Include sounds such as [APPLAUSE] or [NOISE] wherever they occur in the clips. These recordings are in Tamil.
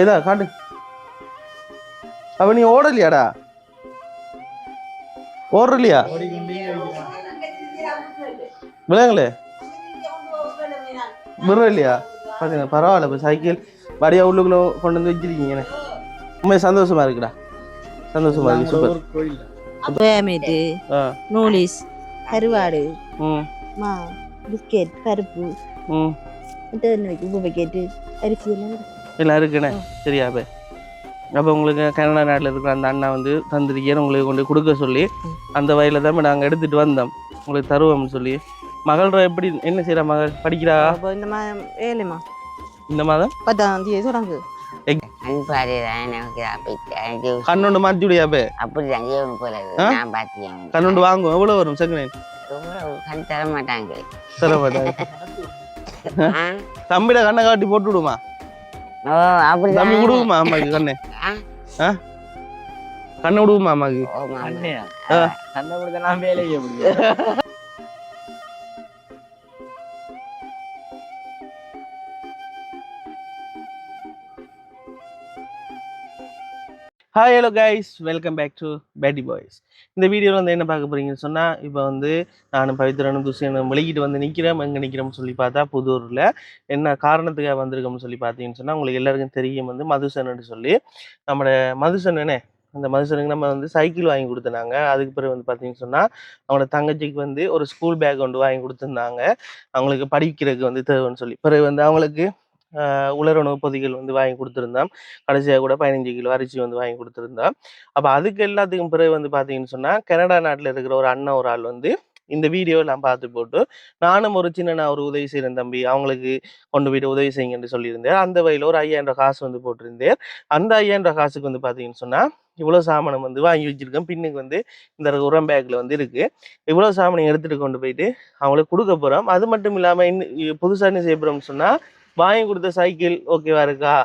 இதா காட்டு. அவ நீ ஓடலையாடா? ஓடுறலையா? விளையாங்களே விடுற இல்லையா பாத்தீங்க பரவாயில்ல இப்போ சைக்கிள். வடியா உள்ளுக்குள்ள கொண்டு வந்து வச்சிருக்கீங்க எனக்கு உண்மை சந்தோஷமா இருக்குடா. சந்தோஷமா இருக்கு சூப்பர். பேமேட்டு ஆ. நூலிஸ் கருவாடு பிஸ்கெட் பருப்பு. ம். பக்கெட்டு அரிசி எல்லாம் இருக்கு. எல்லாம் இருக்குண்ணே. சரியா அப்போ. அப்போ உங்களுக்கு கனடா நாட்டில் இருக்கிற அந்த அண்ணா வந்து தந்திரிக்கையர் உங்களுக்கு கொண்டு கொடுக்க சொல்லி அந்த வயலில் தான் நாங்கள் எடுத்துகிட்டு வந்தோம். உங்களுக்கு தருவோம்னு சொல்லி. மகள் எப்படி என்ன செய்கிறா மகள்? படிக்கிறா? அப்போ இந்த மாதிரி வேலைமா இந்த மாதம்? பத்தாம் தேதி அப்படி கண்ணொண்டு மாற்றி விடியாப்பே அப்படிதான் ஜீவன் போறது ஆ? நான் பார்த்தேன் கண்ணொண்டு வாங்குவோம் எவ்வளோ வரும் செகண்ட் கண் தர மாட்டாங்க. தர மாட்டாங்க? தம்பிட கண்ணை காட்டி போட்டு விடுமா? தம்பி விடுவோமா அம்மாக்கு கண்ணு? கண்ணை விடுவோமா அம்மாக்கு? Hi hello guys welcome back to பேட்டி பாய்ஸ் இந்த வீடியோவில் வந்து என்ன பார்க்க போகிறீங்கன்னு சொன்னால் இப்போ வந்து நான் பவித்ரனும் துஷியனும் மொழிகிட்டு வந்து நிற்கிறேன் எங்கே நிற்கிறோம்னு சொல்லி பார்த்தா புதூரில் என்ன காரணத்துக்காக வந்திருக்கோம்னு சொல்லி பார்த்தீங்கன்னு சொன்னால் உங்களுக்கு எல்லாருக்கும் தெரியும் வந்து மதுசன்னு சொல்லி. நம்மளோட மதுசனனே அந்த மதுசனுக்கு நம்ம வந்து சைக்கிள் வாங்கி கொடுத்துனாங்க. அதுக்கு பிறகு வந்து பார்த்தீங்கன்னு சொன்னால் அவங்களோட தங்கச்சிக்கு வந்து ஒரு ஸ்கூல் பேக் ஒன்று வாங்கி கொடுத்துருந்தாங்க. அவங்களுக்கு படிக்கிறதுக்கு வந்து தேவைன்னு சொல்லி. பிறகு வந்து அவங்களுக்கு ஆஹ் பொதிகள் வந்து வாங்கி கொடுத்துருந்தோம் கடைசியாக கூட பதினஞ்சு கிலோ அரிசி வந்து வாங்கி கொடுத்துருந்தோம் அப்போ அதுக்கு எல்லாத்துக்கும் பிறகு வந்து பார்த்தீங்கன்னு சொன்னால் கனடா நாட்டில் இருக்கிற ஒரு அண்ணன் ஒரு ஆள் வந்து இந்த வீடியோ எல்லாம் பார்த்து போட்டு நானும் ஒரு சின்ன நான் ஒரு உதவி செய்கிறேன் தம்பி அவங்களுக்கு கொண்டு போயிட்டு உதவி செய்யுங்கன்னு சொல்லியிருந்தேன் அந்த வகையில் ஒரு ஐயாயிரம் ரூபாய் காசு வந்து போட்டிருந்தேன் அந்த ஐயாயிரம் ரூபாய் காசுக்கு வந்து பார்த்தீங்கன்னு சொன்னால் இவ்வளோ சாமானம் வந்து வாங்கி வச்சிருக்கேன். பின்னுக்கு வந்து இந்த உரம் பேக்கில் வந்து இருக்குது இவ்வளோ சாமானம் எடுத்துகிட்டு கொண்டு போயிட்டு அவங்களுக்கு கொடுக்க போகிறோம் அது மட்டும் இல்லாமல் இன்னும் புதுசாக என்ன செய்ய போகிறோம்னு சொன்னால் வாங்கி கொடுத்த சைக்கிள் ஓகேவா இருக்கா?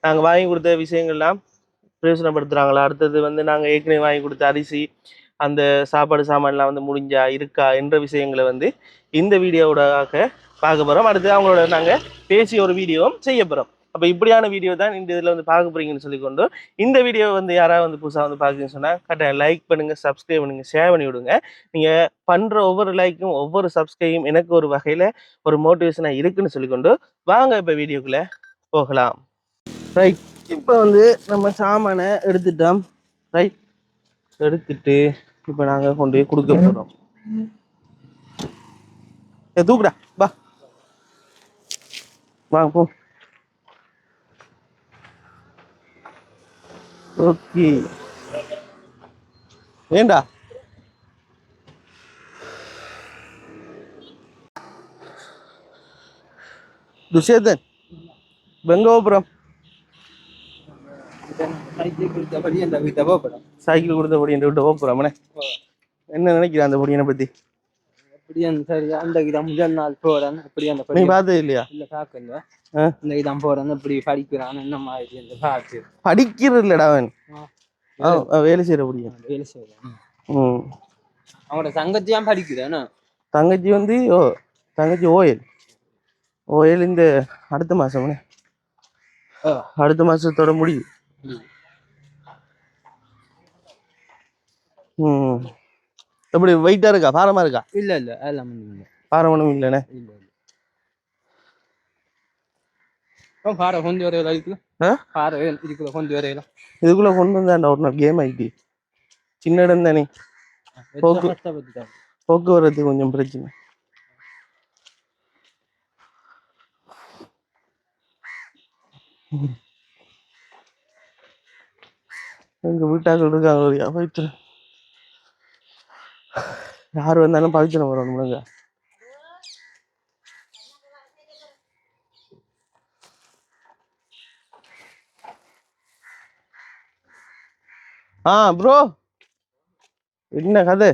நாங்கள் வாங்கி கொடுத்த விஷயங்கள்லாம் பிரயோஜனப்படுத்துகிறாங்களா அடுத்தது வந்து நாங்கள் ஏற்கனவே வாங்கி கொடுத்த அரிசி அந்த சாப்பாடு சாமான்லாம் வந்து முடிஞ்சா இருக்கா? என்ற விஷயங்களை வந்து இந்த வீடியோவோட பார்க்க போகிறோம் அடுத்து அவங்களோட நாங்கள் பேசி ஒரு வீடியோவும் செய்ய போகிறோம் அப்போ இப்படியான வீடியோ தான் இந்த இதில் வந்து பார்க்க போறீங்கன்னு சொல்லிக்கொண்டு இந்த வீடியோ வந்து யாராவது வந்து புதுசாக வந்து பார்க்குறீங்கன்னு சொன்னால் கரெக்டாக லைக் பண்ணுங்கள் சப்ஸ்கிரைப் பண்ணுங்கள் ஷேர் பண்ணி விடுங்க. நீங்கள் பண்ணுற ஒவ்வொரு லைக்கும் ஒவ்வொரு சப்ஸ்கிரைபும் எனக்கு ஒரு வகையில் ஒரு மோட்டிவேஷனாக இருக்குன்னு சொல்லிக்கொண்டு வாங்க இப்போ வீடியோக்குள்ளே போகலாம். ரைட் இப்போ வந்து நம்ம சாமானை எடுத்துட்டோம். ரைட் எடுத்துட்டு இப்போ நாங்கள் கொண்டு போய் கொடுக்க போகிறோம் தூக்குடா வா. வாங்க போ. ஓகே. ஏண்டா? துஷேதன் வெங்கோபுரம். சைக்கிள் கொடுத்தபடி என்று விட்டு போகிறோம்னே என்ன நினைக்கிறேன் அந்த பொடியனை பற்றி அப்படி அந்த சரி அந்த முதல் நாள் போறேன் அப்படி அந்த நீ படி பார்த்தது இல்லையா? இல்ல ஆ. இந்த இதான் போறேன் இப்படி படிக்கிறான் என்ன மாதிரி அந்த பார்த்து படிக்கிறது இல்லடா அவன் வேலை செய்கிற பொடியன். வேலை செய்யலாம் ம். அவனோட சங்கத்தியான் படிக்கிறேன் தங்கச்சி வந்து ஓ தங்கச்சி ஓயல் ஓயல் இந்த அடுத்த ஆ. அடுத்த மாதத்தோட முடியுது ம். எப்படி வெயிட்டாக இருக்கா பாரமாக இருக்கா? இல்ல இல்ல அதெல்லாம் பாரம் ஒன்றும் இல்லைண்ணே. இல்ல இல்ல ஓ, பாரு கொஞ்சம் வரையில இருக்குல்ல. ஆ? பாரு இருக்குல்ல கொஞ்சம் வரையில. இதுக்குள்ளே கொண்டு வந்தாண்டா ஒரு நாள் கேம் ஆகிட்டு சின்ன இடம் தானே. போக்கு. போக்குவரத்து கொஞ்சம் பிரச்சனை. எங்க வீட்டாக்கள் இருக்காங்க யார் வந்தாலும் பவித்திரம் வரணும்னுங்க ஆ ப்ரோ என்ன கதை?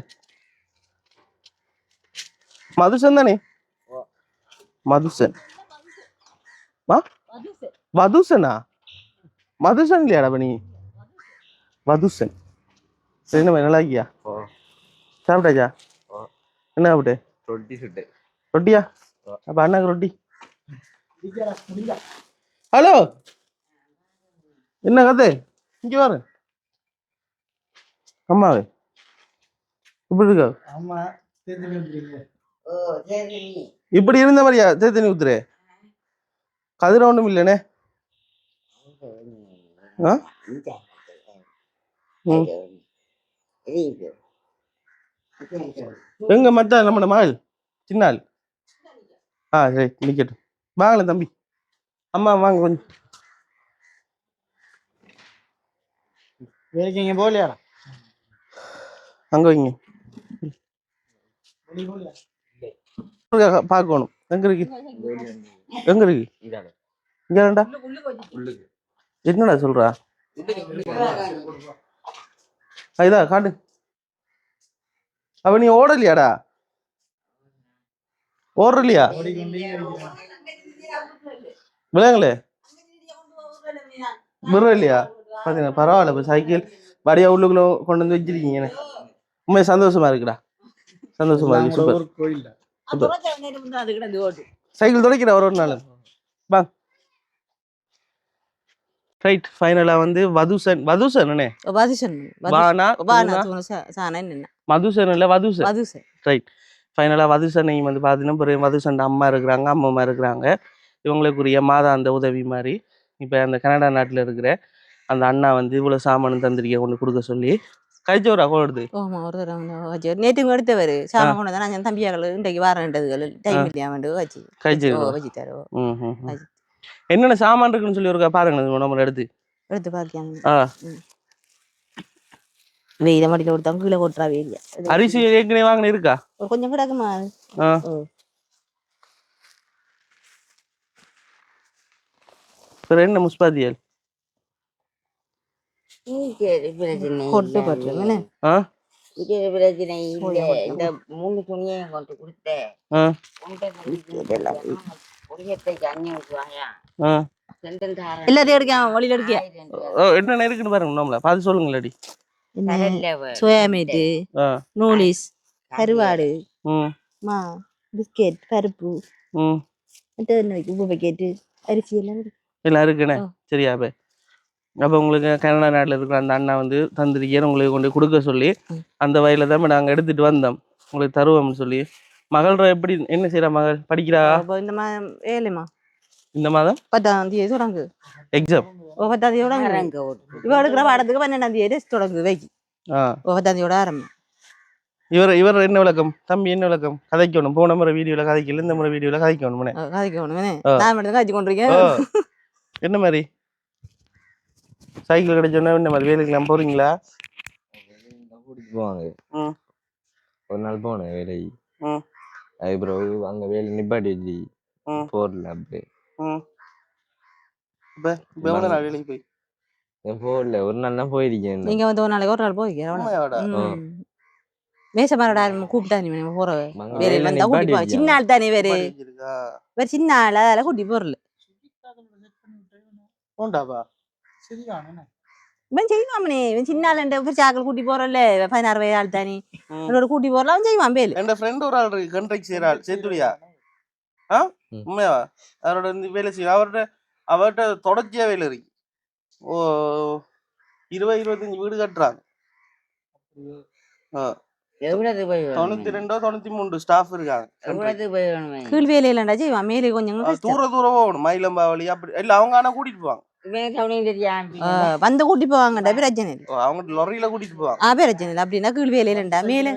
மதுசன் தானே? மதுசன். வதுசனா மதுசன்? இல்லையாடா பண்ணி வதுசன் சரி என்ன நல்லா இருக்கியா? சாப்பிட்டாச்சா? என்ன சாப்பிட்டு? ரொட்டி சுட்டு. ரொட்டியா? அப்ப அண்ணாக்கு ரொட்டி. ஹலோ? என்ன கதை? இங்க வாரு அம்மாவே. இப்படி இருக்கா? ஆமா இப்படி இருந்த மாதிரியா? தண்ணி ஊத்துரு கதிர ஒண்ணும் இல்லைண்ணே ஆ? ம். எங்க மத்த நம்ம மகள்? சின்னாள். ஆ சரி நிக்கட்டும். வாங்கல தம்பி. அம்மா வாங்க கொஞ்சம். வேலைக்கு இங்க போகலையாடா? அங்க வைங்க. பார்க்கணும் எங்க இருக்கு? எங்க இருக்கு? இங்க என்னடா சொல்றா? இதா காட்டு. அவ நீ ஓடலையாடா? ஓடுறலையா? விளையாங்களே விடுறலையா? பாத்தீங்களா? பரவாயில்ல இப்ப சைக்கிள் வடியா உள்ளுக்குள்ள கொண்டு வந்து வச்சிருக்கீங்க. உண்மை சந்தோஷமா இருக்குடா. சந்தோஷமா இருக்கு சூப்பர் சைக்கிள் துடைக்கிற ஒரு ஒரு நாள். வா. ரைட் ஃபைனலா வந்து வதுசன் வதுசன் அண்ணே. வதுசன் வானா வானா என்ன மதுசன் இல்ல வதுசன். வதுசன். ரைட் ஃபைனலாக வதுசனையும் வந்து பார்த்தீங்கன்னா பிறகு வதுசன் அம்மா இருக்கிறாங்க அம்மா இருக்கிறாங்க. இவங்களுக்குரிய மாதாந்த உதவி மாதிரி இப்போ அந்த கனடா நாட்டில் இருக்கிற அந்த அண்ணா வந்து இவ்வளோ சாமான் தந்திரிக்கை கொண்டு கொடுக்க சொல்லி கொடுது ஓமா ஒரு தடவை நேற்று எடுத்தவர் சாம கொண்டு டைம் இல்லையா வந்து வச்சு கழிச்சு ஓ வச்சு தருவோம் ம் ம், ம். அது. என்னென்ன சாமான் இருக்குன்னு சொல்லி ஒரு பாருங்க நம்ம எடுத்து எடுத்து பார்க்கலாம் ஆ வெயில மடியில் கொடுத்தா கீழே கொட்டுறா வெயிலியா அரிசி ஏற்கனவே வாங்கின இருக்கா ஒரு கொஞ்சம் கிடக்குமா? ஆ பிறகு என்ன முஸ்பாதியல் கொட்டு. பட்டுருங்கண்ணே பிரச்சனை இல்லை இந்த மூணு துணியையும் கொண்டு கொடுத்தேன் எல்லாத்தையும் எடுக்க வழியில் எடுக்க. என்னென்ன இருக்குன்னு பாருங்க நம்மள பார்த்து சொல்லுங்களேடி. சோயாமீட்டு நூலிஸ் கருவாடு ம். மா பிஸ்கெட் பருப்பு. என்ன உப்பு பாக்கெட்டு அரிசி எல்லாம். எல்லாம் இருக்குண்ணே. சரியா அப்போ உங்களுக்கு கனடா நாட்டில் இருக்கிற அந்த அண்ணா வந்து தந்திரிக்கையை உங்களுக்கு கொண்டு கொடுக்க சொல்லி. அந்த வயலில் தான் நாங்கள் எடுத்துட்டு வந்தோம். உங்களுக்கு தருவோம்னு சொல்லி. மகள் எப்படி என்ன செய்கிறா மகள்? படிக்கிறா? அப்போ இந்த மாதம் ஏழுமா இந்த மாதம்? பத்தாம் தேதி தொடங்கு. எக்ஸாம் ஓ பத்தாம் தேதி தொடங்கு. இவ எடுக்கிற பாடத்துக்கு பன்னெண்டாம் தேதி தொடங்கு வைக்கி. ஆ. ஓ பத்தாம் தேதியோட ஆரம்பம். இவர் இவர் என்ன விளக்கம்? தம்பி என்ன விளக்கம்? கதைக்கணும். போன முறை வீடியோவில் கதைக்கல இந்த முறை வீடியோவில் கதைக்கணும் கதைக்கு ஒண்ணுமே ஆ. நான் மட்டும் காய்ச்சி கொண்டிருக்கேன். என்ன மாதிரி சைக்கிள் கிடைச்சோன்னா மாதிரி வேலைக்கெல்லாம் போறீங்களா? போவாங்க. ஒரு நாள் போனேன் வேலைக்கு. ம். அதுக்கப்புறம் அங்க வேலை நிப்பாட்டி வச்சு. போடல அப்படியே வேலைக்கு போய்? போடல ஒரு நாள் தான் போயிருக்கேன் நீங்க வந்து ஒரு நாளைக்கு ஒரு நாள் உண்மையாடா. மேசமாரோட கூப்பிட்டா நீ போற மங்க வேற வேலை வந்தா கூட்டி நிப்பாட்டி போ சின்ன ஆள் தானே வேறு வேற சின்ன ஆள் அதால கூட்டி போறல. போண்டாப்பா இவன் செய்வான் இவன் சின்ன ஆள் ஒரு சாக்கள் கூட்டி போறல பதினாறு வயது ஆள் தானே அவனோட கூட்டி போறல அவன் செய்வான் பேலு என் ஃப்ரெண்ட் ஒரு ஆள் இருக்கு கண்ட்ராக்ட் செய்யற ஆள் சேத்துடியா ஆ. உண்மையாவா அவரோட இந்த வேலை செய்ய அவர்கிட்ட அவர்கிட்ட தொடர்ச்சியா வேலை இருக்கு ஓ இருபது இருபத்தஞ்சு வீடு கட்டுறாங்க ஆ, தொண்ணூத்தி ரெண்டோ தொண்ணூத்தி மூணு ஸ்டாஃப் இருக்காங்க கீழ் வேலையிலண்டா செய்வான் மேலே கொஞ்சம். தூர தூரம் போகணும் மயிலம்பாவளி அப்படி இல்ல அவங்க ஆனா கூட்டிட்டு போவாங்க வந்து கூட்டி போவாங்கடா பிரச்சனை இல்லை அவங்க லொரியில கூட்டிட்டு போவாங்க. ஆ பிரச்சனை இல்லை அப்படின்னா கீழ் வேலையிலண்டா மேலே.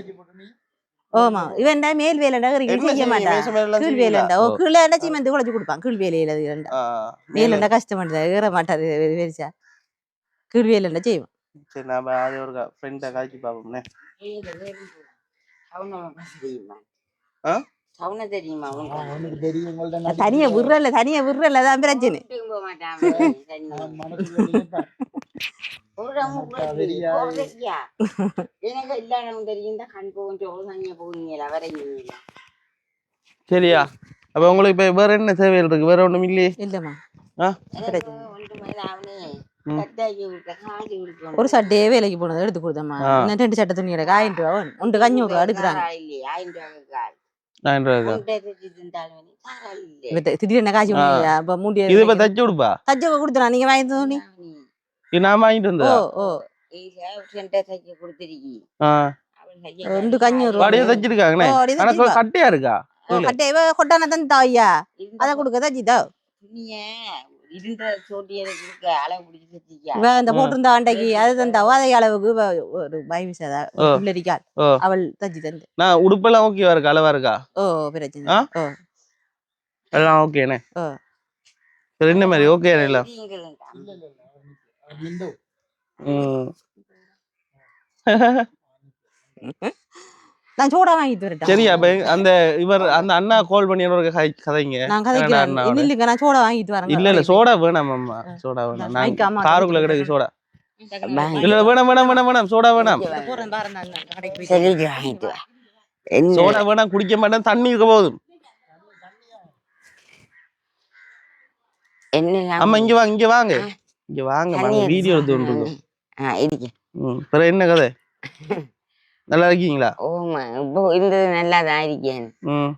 ஓமா இவன்டா மேல் என்ன செய்ய? மாட்டான் கீழ்? வேலைண்டா ஓ கீழே சீமெந்து குழச்சி கொடுப்பான். கீழ் வேலையில இதுலண்டா ஆ, மேலண்டா கஷ்டமாட்டா ஏற மாட்டாரு வெறிச்சா. கீழ் வேலைண்டா செய்வான். சரி நாம அது ஒரு ஃப்ரெண்டை காய்ச்சி பார்ப்போம்னே. ஆ? சவுன தெரியுமா உனக்கு? தெரியும் தனியா விடுறல தனியா தான் பிரச்சனை? எனக்கு தெரியும் கண் போகும் சோறு தண்ணிய போகுங்களா வரைங்களா சரியா? அப்ப உங்களுக்கு இப்ப வேற என்ன தேவைகள் இருக்கு? வேற ஒண்ணும் இல்லையே? இல்லம்மா. எனக்கு ஒரு சட்டையே வேலைக்கு போனது எடுத்து கொடுத்தம்மா. ரெண்டு சட்டை துணி கிடக்கு ஆயிரம் ரூபா ஒன்று கஞ்சி ஊற்ற எடுக்கிறாங்க. திடீர்னு. அப்ப மூடி இது இப்ப தச்சு கொடுப்பா கொடுத்துறா நீங்க வாங்கி தோணி நான் வாங்கிட்டு வந்தா? ஓ ரெண்டை கஞ்சி வடிய தச்சிருக்காங்கண்ணே. ஓ, அப்படி ஆனா தச்சிருக்கா. கொ- கட்டையா இருக்கா? ஓ, கட்டை இவ கொட்டான தான் தாய்யா அத கொடுக்க தச்சிதா? இருந்த சோட்டியை கொடுக்க அளவு பிடிச்சி ம். போட்டிருந்தா அண்டைக்கு அது தந்தாவோ அதே அளவுக்கு ஒரு பயவிசதா ஓ. பிள்ளரிக்காள் ஓ. அவள் தச்சி தந்து நான் உடுப்பெல்லாம் ஓகேவா இருக்கா அளவா இருக்கா? ஓ பிரச்சனை? ஓ. எல்லாம் ஓகேண்ணே ஓ. என்ன மாதிரி ஓகே இல்ல. ம். நான் சோடா வாங்கிட்டு வரட்டா சரி அப்ப அந்த இவர் அந்த அண்ணா கால் பண்ணி ஒரு கதை- கதைங்க. நான் கதைக்கிறேன் இல்ல நான் சோடா வாங்கிட்டு வரேன். இல்ல இல்ல சோடா வேணாம் அம்மா. சோடா வேணாம். நான் காருக்குள்ள கிடக்கு சோடா. வாங்கி. இல்ல வேணாம் வேணாம் வேணாம் வேணாம் சோடா வேணாம். சோடா வேணாம் குடிக்க மாட்டேன் தண்ணி இருக்க போதும். என்ன அம்மா இங்க வாங்க இங்க வாங்க. இங்க வாங்க வாங்க வீடியோ எடுத்து எடுத்து கொண்டு ஆ இருக்கு ம் பிறகு என்ன கதை? [LAUGHS] நல்லா இருக்கீங்களா ஓமா இப்போ இந்த நல்லா தான் இருக்கேன். ம்.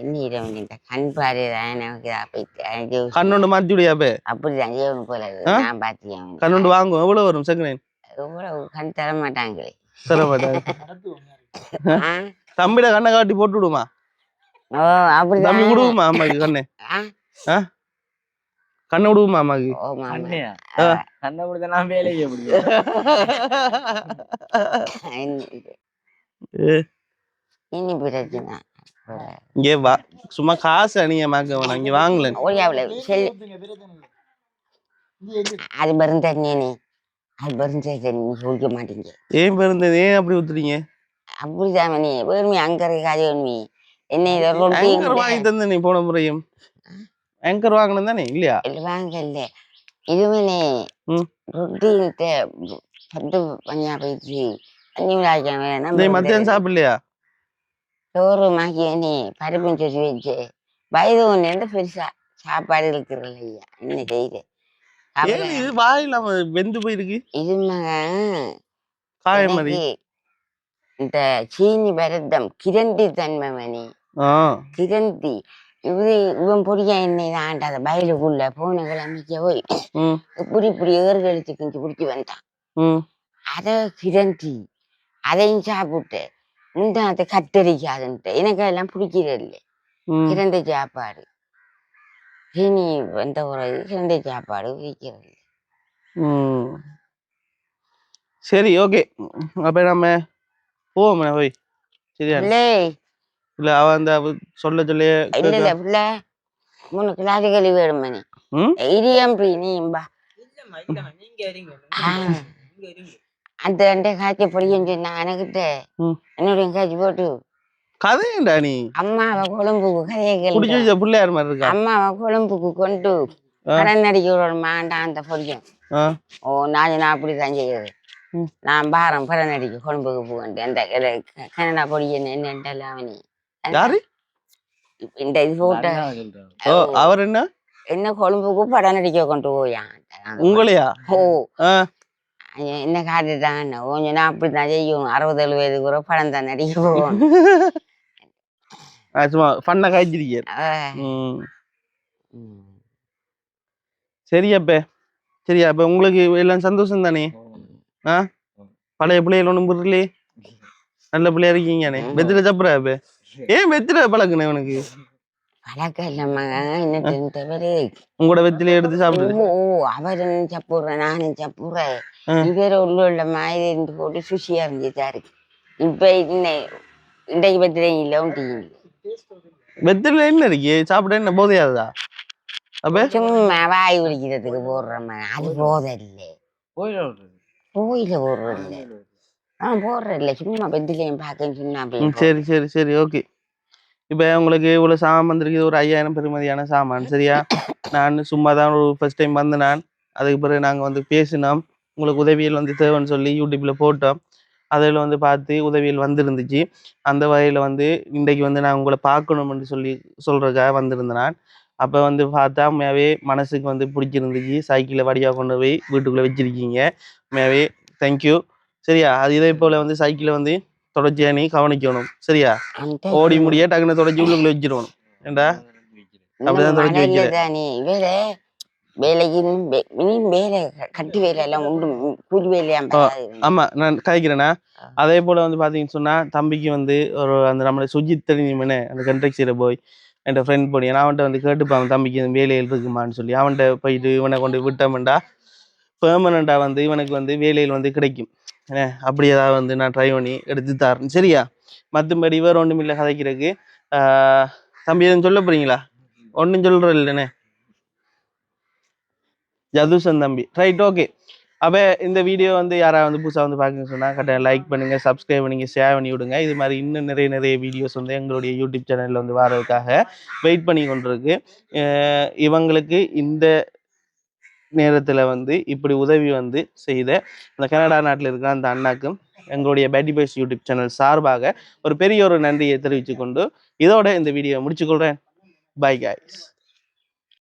இன்னும் இந்த கண் பாரு தான் நமக்கு போயிட்டு. எனக்கு கண்ணொண்டு மாத்தி விடியாப்பே அப்படிதான் ஜீவன் போல? நான் பார்த்தேன் கண்ணொண்டு வாங்கும். எவ்வளவு வரும் செகண்ட் எவ்வளவு கண் தர மாட்டாங்களே. தர மாட்டாங்க? தம்பிட கண்ணை காட்டி போட்டு விடுமா ஓ அப்படிதான். தம்பி விடுவோமா அம்மாக்கு கண்ணு? ஆ? கண்ணை விடுவோமா ஆ. கண்ணை வேலைக்கு முடியும். இனி- பிரச்சனை இங்கே வா. சும்மா காசு அணியமாக்க வேணாம். இங்க வாங்கல அது வரும் தண்ணியனே அது வரும் தண்ணி நீ குடிக்க மாட்டீங்க. ஏன் பிறந்தது ஏன் அப்படி ஊத்துறீங்க அப்படிதான் நீ. வேணுமே அங்க இருக்காது வேணுமே. என்ன இதை வாங்கி தந்த நீ போன முறையும். ஆங்கர் வாங்கணும் தானே இல்லையா? இல்லை வாங்கல. இதுமே ம். ரொட்டின்ட்டு பத்து பண்ணியா போயிடுச்சு. தண்ணி விளாக்க நீ மத்தியானம் சாப்பிடலையா? சோறு மாக்கியனே பருப்பும் சொல்லி வச்சு. வயது ஒன்று எந்த பெருசா சாப்பாடு இருக்கிறது ஐயா என்ன செய்யுது? இது வாயில்லாம வெந்து போயிருக்கு. இது மகன் காய மாதிரி. எனக்கு இந்த சீனி பரதம் கிரந்தி தன்மை மணி. ஆ. கிரந்தி இது இவன் பொடியா என்னை தாண்டாத வயலுக்குள்ள போன கிழமைக்க போய் இப்படி இப்படி ஏறுகழிச்சு கிஞ்சி பிடிச்சி வந்தான். அதை கிரந்தி அதையும் சாப்பிட்டு முந்தானத்தை கத்தரிக்காதுன்ட்டு. எனக்கு எல்லாம் பிடிக்கிறது இல்லை. ம். கிரந்தை சாப்பாடு. சீனி வந்த பிறகு கிரந்தை சாப்பாடு பிடிக்கிறது சரி ஓகே. அப்ப நம்ம போவோம் போய். சரியா? இல்ல அவ அந்த சொல்ல சொல்லியே இல்ல இல்ல கிளாஸ் கழுவி வேணும் இரியம் நீம்பா நீங்க இருங்க ஆ. அந்த ரெண்டை காய்ச்சி பொடியும் சொன்னா எனக்கிட்ட ம். என்னுடைய காய்ச்சி போட்டு. கதையண்டா நீ? அம்மாவை கொழும்புக்கு கதையை வச்ச பிள்ளையார் மாதிரி இருக்கா? அம்மாவை கொழும்புக்கு கொண்டு. கடன் அடிக்க மாண்டான் அந்த பொடியும் ஆ. ஓ நான் நான் அப்படிதான் செய்யுது ம். நான் பாரம் படம் நடிக்க கொழும்புக்கு போகண்டு அந்த கனடா பொடியன் என்னென்ன அவனி. யாரு? இந்த இது போட்ட சொல்றேன் ஓ அவர் என்ன? என்ன கொழும்புக்கு படம் நடிக்க கொண்டு போயான் உங்களையா? ஓ. என்ன காட்டுட்டான் கொஞ்சம் நான் அப்படித்தான் செய்யும். அறுபது எழுபது கூட படம் தான் நடிக்க போவோம் ஆ, சும்மா ஃபன்னா காய்ச்சிருக்கீர். சரி அப்ப. சரியா அப்ப உங்களுக்கு எல்லாம் சந்தோஷம் தானே? ஆ? பழைய பிள்ளைகள் ஒன்றும் புரியலே நல்ல பிள்ளையா இருக்கீங்கண்ணே. வெத்தில சப்புறா அப்ப? ஏன் வெத்தில பழக்குனே உனக்கு பழக்கம் இல்லம்மா என்ன தெரிஞ்சவரு உங்களோட வெத்தில எடுத்து சாப்பிடுது ஓ அவர் சப்புடுறேன் நானும் சப்புடுறேன். இவர் உள்ள உள்ள மாதிரி இருந்து போட்டு சுஷியா இருந்துச்சா இருக்கு இப்ப இன்னை இன்றைக்கு பத்திரம் இல்லை ஒன்றியும் வெத்தில என்ன இருக்கு? சாப்பிட என்ன போதையாதா அப்ப? சும்மா வாய் குடிக்கிறதுக்கு போடுறோம்மா அது போதை இல்லை கோயில போடுறது. இல்லை ஆ போடுறது இல்லை சும்மா பெத்திலையும் சொன்னா சரி சரி சரி. ஓகே. இப்போ உங்களுக்கு இவ்வளோ சாமான் வந்திருக்குது ஒரு ஐயாயிரம் பெறுமதியான சாமான். சரியா? நான் சும்மா தான் ஒரு ஃபர்ஸ்ட் டைம் வந்து நான் அதுக்கு பிறகு நாங்கள் வந்து பேசினோம். உங்களுக்கு உதவியல் வந்து தேவைன்னு சொல்லி யூடியூப்பில் போட்டோம். அதில் வந்து பார்த்து உதவியல் வந்திருந்துச்சு. அந்த வகையில் வந்து இன்றைக்கு வந்து நான் உங்களை பார்க்கணும்னு சொல்லி சொல்கிறதுக்காக வந்திருந்தேன் நான் அப்போ வந்து பார்த்தா உண்மையாகவே மனசுக்கு வந்து பிடிச்சிருந்துச்சு. சைக்கிளை வடியாக கொண்டு போய் வீட்டுக்குள்ளே வச்சிருக்கீங்க. உண்மையாகவே தேங்க்யூ சரியா? அது இதே போல் வந்து சைக்கிளை வந்து தொடர்ச்சியா நீ கவனிக்கணும். சரியா? ஓடி முடிய டக்குன்னு தொடச்சி உள்ளுக்குள்ள வச்சிடணும் ஏண்டா? அப்படிதான் தொடச்சி வைக்கிறேன். தானே வேலை கட்டி வேலை எல்லாம் உண்டு கூலி வேலையாம் வராது. ஆமா நான் கதைக்கிறேன்னா அதே போல வந்து பாத்தீங்கன்னு சொன்னா தம்பிக்கு வந்து ஒரு அந்த நம்மளோட சுஜித் தெரியுமே அந்த கண்ட்ரக்சியில போய் என் ஃப்ரெண்ட் போய் நான் அவன்கிட்ட வந்து கேட்டுப்பான் தம்பிக்கு வேலையில் இருக்குமான்னு சொல்லி. அவன்கிட்ட போயிட்டு இவனை கொண்டு விட்டோம்டா பெர்மனண்டா வந்து இவனுக்கு வந்து வேலையில் வந்து கிடைக்கும். என்ன அப்படி ஏதாவது வந்து நான் ட்ரை பண்ணி எடுத்து தரேன். சரியா? மற்றபடி வேறு ஒன்றும் இல்லை கதைக்கிறதுக்கு தம்பி எதுவும் சொல்ல போறீங்களா? ஒன்றும் சொல்கிற இல்லைண்ணே ஜதுசன் தம்பி. ரைட் ஓகே அப்போ இந்த வீடியோ வந்து யாராவது வந்து புதுசாக வந்து பார்க்குன்னு சொன்னால் கரெக்டாக லைக் பண்ணுங்கள் சப்ஸ்கிரைப் பண்ணுங்கள் ஷேர் பண்ணி விடுங்க. இது மாதிரி இன்னும் நிறைய நிறைய வீடியோஸ் வந்து எங்களுடைய யூடியூப் சேனலில் வந்து வரதுக்காக வெயிட் பண்ணி கொண்டிருக்கு. இவங்களுக்கு இந்த நேரத்தில் வந்து இப்படி உதவி வந்து செய்த அந்த கனடா நாட்டில் இருக்கிற அந்த அண்ணாக்கும் எங்களுடைய பேட்டி பாய்ஸ் யூடியூப் சேனல் சார்பாக ஒரு பெரிய ஒரு நன்றியை தெரிவித்துக்கொண்டு இதோட இந்த வீடியோ முடிச்சுக்கொள்கிறேன் பை காய்ஸ்